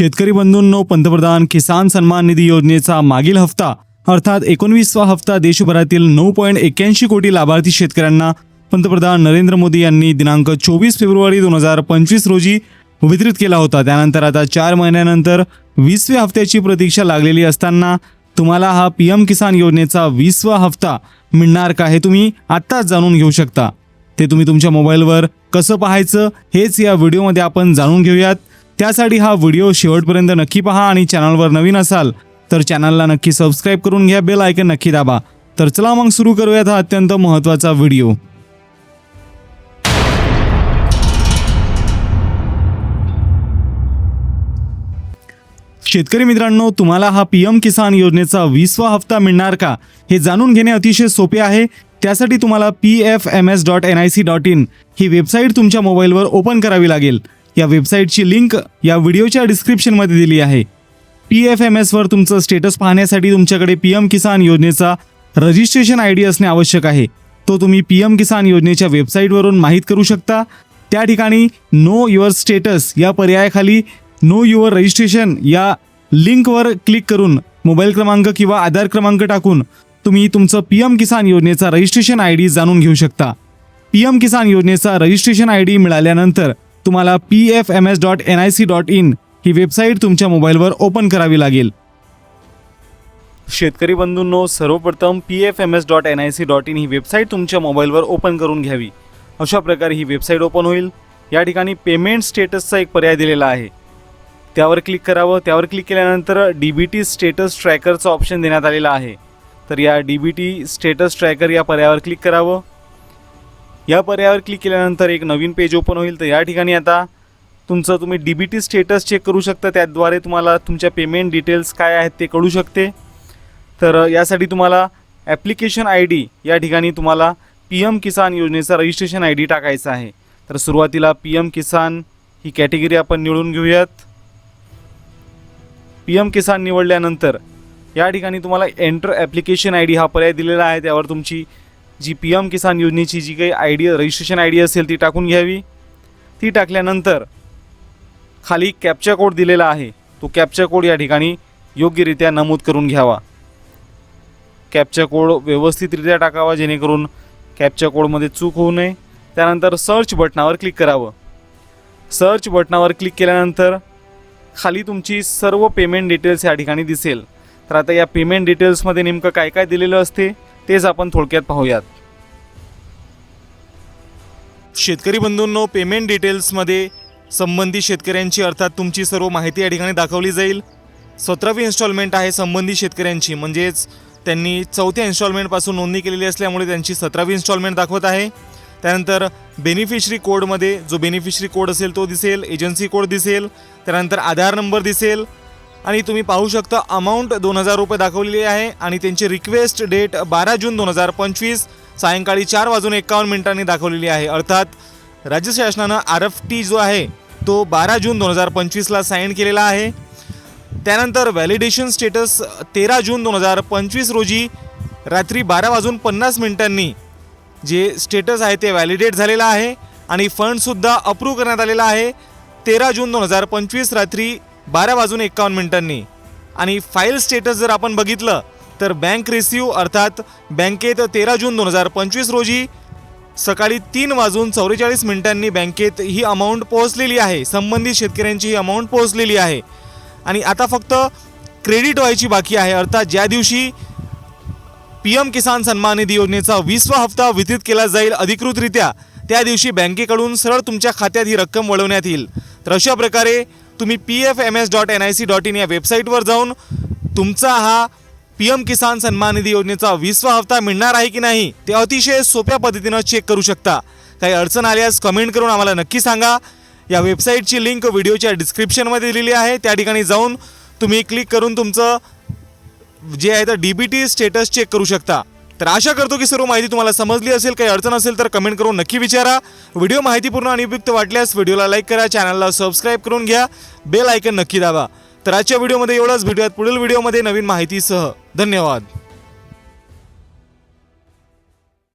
शेतकरी बंधूंनो पंतप्रधान किसान सन्मान निधी योजनेचा मागील हप्ता अर्थात एकोणवीसवा हप्ता देशभरातील नऊ पॉईंट एक्क्याऐंशी कोटी लाभार्थी शेतकऱ्यांना पंतप्रधान नरेंद्र मोदी यांनी दिनांक चोवीस फेब्रुवारी दोन हजार पंचवीस रोजी वितरित केला होता. त्यानंतर आता चार महिन्यानंतर वीसव्या हप्त्याची प्रतीक्षा लागलेली असताना तुम्हाला हा पी एम किसान योजनेचा वीसवा हप्ता मिळणार का हे तुम्ही आत्ताच जाणून घेऊ शकता. ते तुम्ही तुमच्या मोबाईलवर कसं पाहायचं हेच या व्हिडिओमध्ये आपण जाणून घेऊयात. त्यासाठी हा व्हिडिओ शेवटपर्यंत नक्की पहा आणि चॅनलवर नवीन असाल तर चॅनलला नक्की सबस्क्राईब करून घ्या बेल आयकन नक्की दाबा. तर चला मग सुरू करूयात हा अत्यंत महत्त्वाचा व्हिडिओ. शेतकरी मित्रांनो तुम्हाला हा पी एम किसान योजनेचा वीसवा हप्ता मिळणार का? हे जाणून घेणे अतिशय सोपे आहे. त्यासाठी तुम्हाला P F M S dot N I C dot in he website तुमच्या मोबाईलवर ओपन करावी लागेल. या वेबसाईटची लिंक या व्हिडिओच्या डिस्क्रिप्शनमध्ये दिली आहे. पी एफ एम एसवर तुमचं स्टेटस पाहण्यासाठी तुमच्याकडे पी एम किसान योजनेचा रजिस्ट्रेशन आय डी असणे आवश्यक आहे. तो तुम्ही पी एम किसान योजनेच्या वेबसाईटवरून माहीत करू शकता. त्या ठिकाणी नो युअर स्टेटस या पर्यायाखाली नो युअर रजिस्ट्रेशन या लिंकवर क्लिक करून मोबाईल क्रमांक किंवा आधार क्रमांक टाकून तुम्ही तुमचं पी एम किसान योजनेचा रजिस्ट्रेशन आय डी जाणून घेऊ शकता. पी एम किसान योजनेचा रजिस्ट्रेशन आय डी मिळाल्यानंतर तुम्हाला P F M S dot N I C dot in he website तुमच्या मोबाईलवर ओपन करावी लागेल. शेतकरी बंधूंनो सर्वप्रथम P F M S dot N I C dot in he website तुमच्या मोबाईलवर ओपन करून घ्यावी. अशा प्रकारे ही वेबसाईट ओपन होईल. या ठिकाणी पेमेंट स्टेटसचा एक पर्याय दिलेला आहे. त्यावर क्लिक करावं. त्यावर क्लिक केल्यानंतर डी बी टी स्टेटस ट्रॅकरचं ऑप्शन देण्यात आलेलं आहे. तर या D B T status tracker या पर्यायावर क्लिक करावं. या पर्यायावर क्लिक केल्यानंतर एक नवीन पेज ओपन होईल. तर या ठिकाणी आता तुमचं तुम्ही D B T status check करू शकता. त्याद्वारे तुम्हाला तुमच्या पेमेंट डिटेल्स काय आहेत ते कळू शकते. तर यासाठी तुम्हाला ॲप्लिकेशन आय डी या ठिकाणी तुम्हाला पी एम किसान योजनेचा रजिस्ट्रेशन आय डी टाकायचा आहे. तर सुरुवातीला पी एम किसान ही कॅटेगरी आपण निवडून घेऊयात. पी एम किसान निवडल्यानंतर या ठिकाणी तुम्हाला एंटर ॲप्लिकेशन आय डी हा पर्याय दिलेला आहे. त्यावर तुमची जी पी एम किसान योजनेची जी काही I D registration I D असेल ती टाकून घ्यावी. ती टाकल्यानंतर खाली कॅप्चा कोड दिलेला आहे. तो कॅप्चा कोड या ठिकाणी योग्यरित्या नमूद करून घ्यावा. कॅप्चा कोड व्यवस्थितरित्या टाकावा जेणेकरून कॅप्चा कोडमध्ये चूक होऊ नये. त्यानंतर सर्च बटनावर क्लिक करावं. सर्च बटनावर क्लिक केल्यानंतर खाली तुमची सर्व पेमेंट डिटेल्स या ठिकाणी दिसेल. तर आता या पेमेंट डिटेल्समध्ये नेमकं काय काय दिलेलं असते? तेच आपण थोडक्यात पाहूयात. शेतकरी बंधूंनो पेमेंट डिटेल्समध्ये संबंधित शेतकऱ्यांची अर्थात तुमची सर्व माहिती या ठिकाणी दाखवली जाईल. सतरावी इन्स्टॉलमेंट आहे संबंधित शेतकऱ्यांची म्हणजेच त्यांनी चौथ्या इन्स्टॉलमेंटपासून नोंदणी केलेली असल्यामुळे त्यांची सतरावी इन्स्टॉलमेंट दाखवत आहे. त्यानंतर बेनिफिशरी कोडमध्ये जो बेनिफिशरी कोड असेल तो दिसेल एजन्सी कोड दिसेल त्यानंतर आधार नंबर दिसेल आणि तुम्ही पाहू शकता अमाऊंट दोन हजार रुपये दाखवलेली आहे आणि त्यांची रिक्वेस्ट डेट बारा जून दोन हजार पंचवीस सायंकाळी चार वाजून एकावन्न मिनिटांनी दाखवलेली आहे. अर्थात राज्य शासनानं आर एफ टी जो आहे तो बारा जून दोन हजार पंचवीसला साईन केलेला आहे. त्यानंतर व्हॅलिडेशन स्टेटस तेरा जून दोन हजार पंचवीस रोजी रात्री बारा वाजून पन्नास मिनिटांनी जे स्टेटस आहे ते व्हॅलिडेट झालेलं आहे. आणि फंडसुद्धा अप्रूव्ह करण्यात आलेला आहे. तेरा जून दोन हजार पंचवीस रात्री बारा वाजून एकावन्न मिनिटांनी. आणि फाईल स्टेटस जर आपण बघितलं तर बँक रिसिव्ह अर्थात बँकेत तेरा जून दोन हजार पंचवीस रोजी सकाळी तीन वाजून चौवेचाळीस मिनिटांनी बँकेत ही अमाऊंट पोहोचलेली आहे. संबंधित शेतकऱ्यांची ही अमाऊंट पोहोचलेली आहे. आणि आता फक्त क्रेडिट व्हायची बाकी आहे. अर्थात ज्या दिवशी पी एम किसान सन्मान निधी योजनेचा वीसवा हप्ता वितरित केला जाईल अधिकृतरित्या त्या दिवशी बँकेकडून सरळ तुमच्या खात्यात ही रक्कम वळवण्यात येईल. तर अशा प्रकारे तुम्ही P F M S dot N I C dot in या वेबसाईटवर जाऊन तुमचा हा पी एम किसान सन्मान निधी योजनेचा वीसवा हप्ता मिळणार आहे की नाही ते अतिशय सोप्या पद्धतीनं चेक करू शकता. काही अडचण आल्यास कमेंट करून आम्हाला नक्की सांगा. या वेबसाईटची लिंक व्हिडिओच्या डिस्क्रिप्शनमध्ये दिलेली आहे. त्या ठिकाणी जाऊन तुम्ही क्लिक करून तुमचं जे आहे तर D B T status check करू शकता. तर आशा करतो की सर्व माहिती तुम्हाला समजली असेल काही अडचण असेल तर कमेंट करून नक्की विचारा. व्हिडिओ माहितीपूर्ण आणि उपयुक्त वाटल्यास व्हिडिओला लाईक करा चॅनलला सबस्क्राईब करून घ्या बेल आयकन नक्की दाबा. तर आजच्या व्हिडिओमध्ये एवढंच. भेटूयात पुढील व्हिडिओमध्ये नवीन माहितीसह. धन्यवाद.